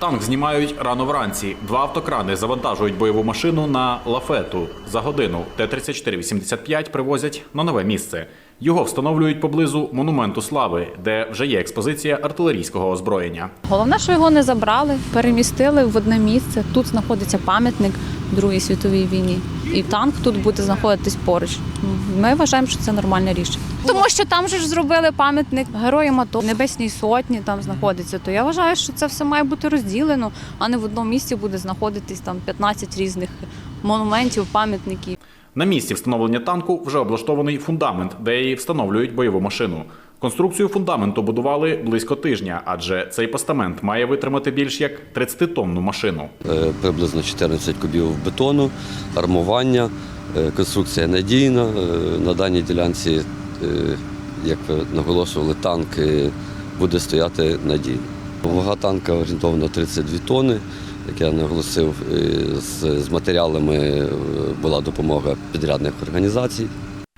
Танк знімають рано вранці. Два автокрани завантажують бойову машину на лафету. За годину Т-34-85 привозять на нове місце. Його встановлюють поблизу монументу слави, де вже є експозиція артилерійського озброєння. Головне, що його не забрали, перемістили в одне місце. Тут знаходиться пам'ятник Другій світовій війні, і танк тут буде знаходитись поруч. Ми вважаємо, що це нормальне рішення. Тому що там же ж зробили пам'ятник героям АТО, Небесній Сотні там знаходиться. То я вважаю, що це все має бути розділено, а не в одному місці буде знаходитись там 15 різних монументів, пам'ятників. На місці встановлення танку вже облаштований фундамент, де і встановлюють бойову машину. Конструкцію фундаменту будували близько тижня, адже цей постамент має витримати більш як 30-тонну машину. Е, приблизно 14 кубів бетону, армування, е, конструкція надійна. Е, На даній ділянці, як ви наголошували, танк буде стояти надійно. Вага танка орієнтовно 32 тонни. Як я наголосив, з, матеріалами була допомога підрядних організацій.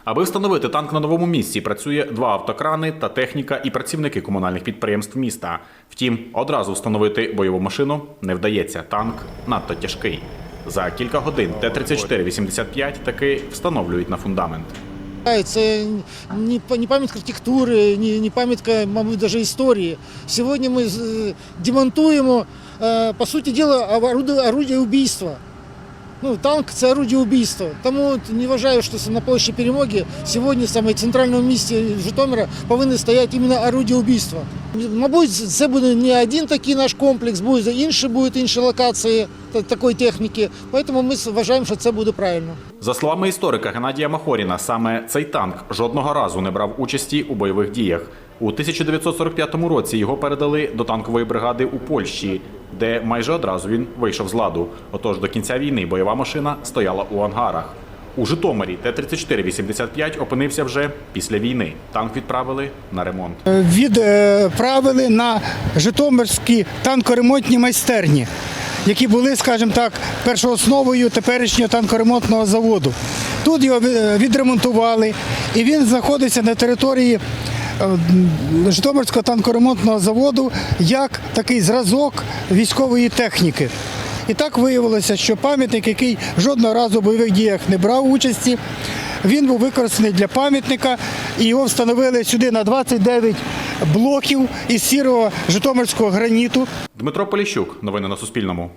Аби встановити танк на новому місці, працює два автокрани та техніка і працівники комунальних підприємств міста. Втім, одразу встановити бойову машину не вдається. Танк надто тяжкий. За кілька годин Т-34-85 таки встановлюють на фундамент. Це не па- пам'ятка архітектури, не, пам'ятка, мабуть, навіть історії. Сьогодні ми з- демонтуємо, е, по суті діла, орудие убійства. Ну, танк це орудие убійства. Тому не вважаю, що на площі перемоги сьогодні саме в центральному місті Житомира повинні стояти іменно орудие убійства. Мабуть, це буде не один такий наш комплекс, буде інші, будуть інші локації такої техніки. Тому ми вважаємо, що це буде правильно. За словами історика Геннадія Махоріна, саме цей танк жодного разу не брав участі у бойових діях. У 1945 році його передали до танкової бригади у Польщі, де майже одразу він вийшов з ладу. Отож до кінця війни бойова машина стояла у ангарах. У Житомирі Т-34-85 опинився вже після війни. Танк відправили на ремонт. відправили на Житомирські танкоремонтні майстерні, які були, скажімо так, першоосновою теперішнього танкоремонтного заводу. Тут його е, відремонтували, і він знаходиться на території е, Житомирського танкоремонтного заводу як такий зразок військової техніки. І так виявилося, що пам'ятник, який жодного разу в бойових діях не брав участі, він був використаний для пам'ятника і його встановили сюди на 29 блоків із сірого житомирського граніту. Дмитро Поліщук. Новини на Суспільному.